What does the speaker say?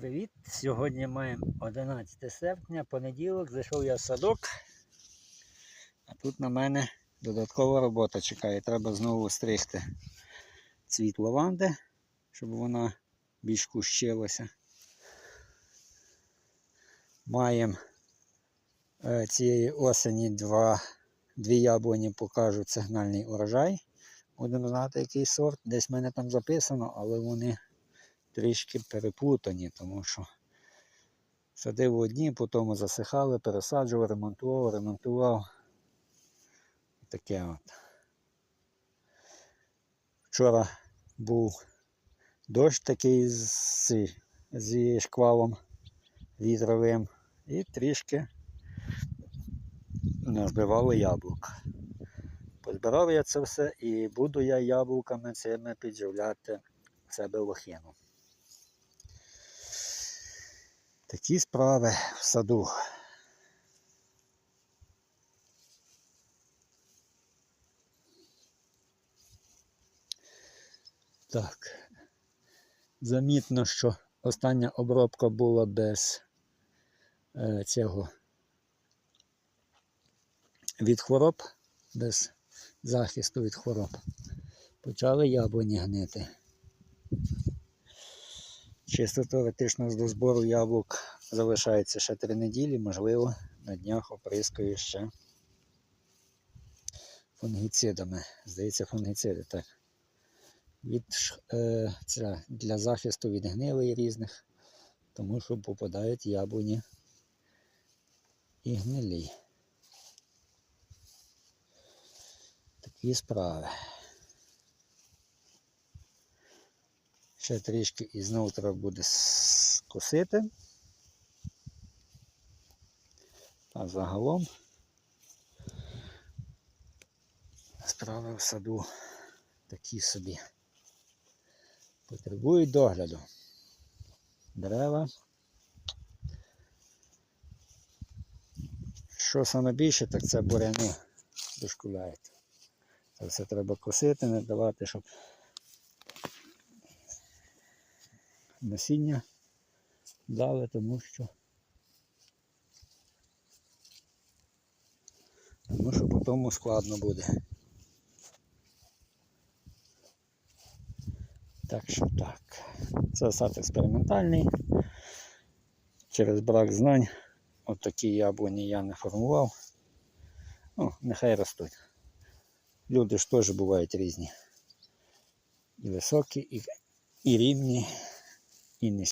привіт! Сьогодні маємо 11 серпня, понеділок, зайшов я в садок, а тут на мене додаткова робота чекає. Треба знову стригти цвіт лаванди, щоб вона більш кущилася. Маємо е, цієї осені два, дві яблуні покажуть сигнальний урожай. Будемо знати, який сорт. Десь в мене там записано, але вони трішки переплутані, тому що садив одні, потім засихали, пересаджував, ремонтував, ремонтував. Таке от. Вчора був дощ такий з, зі шквалом вітровим і трішки назбивало яблук. Позбирав я це все і буду я яблуками цими підживляти в себе лохину. Такі справи в саду. Так. Замітно, що остання обробка була без е, цього від хвороб, без захисту від хвороб. Почали яблуні гнити. Чисто теоретично до збору яблук залишається ще три неділі, можливо, на днях оприскаю ще фунгіцидами. Здається, фунгіциди, так. Від, е, це, для захисту від гнилей різних, тому що попадають яблуні і гнилі. Такі справи. Ще трішки і знову треба буде скосити. А загалом справи в саду такі собі. Потребують догляду. Дерева. Що саме більше, так це буряни дошкуляють. Це все треба косити, не давати, щоб насіння дали, тому що тому що потім складно буде. Так що так. Це сад експериментальний. Через брак знань от такі яблуні я не формував. Ну, нехай ростуть. Люди ж теж бувають різні. І високі, і, і рівні, і низькі.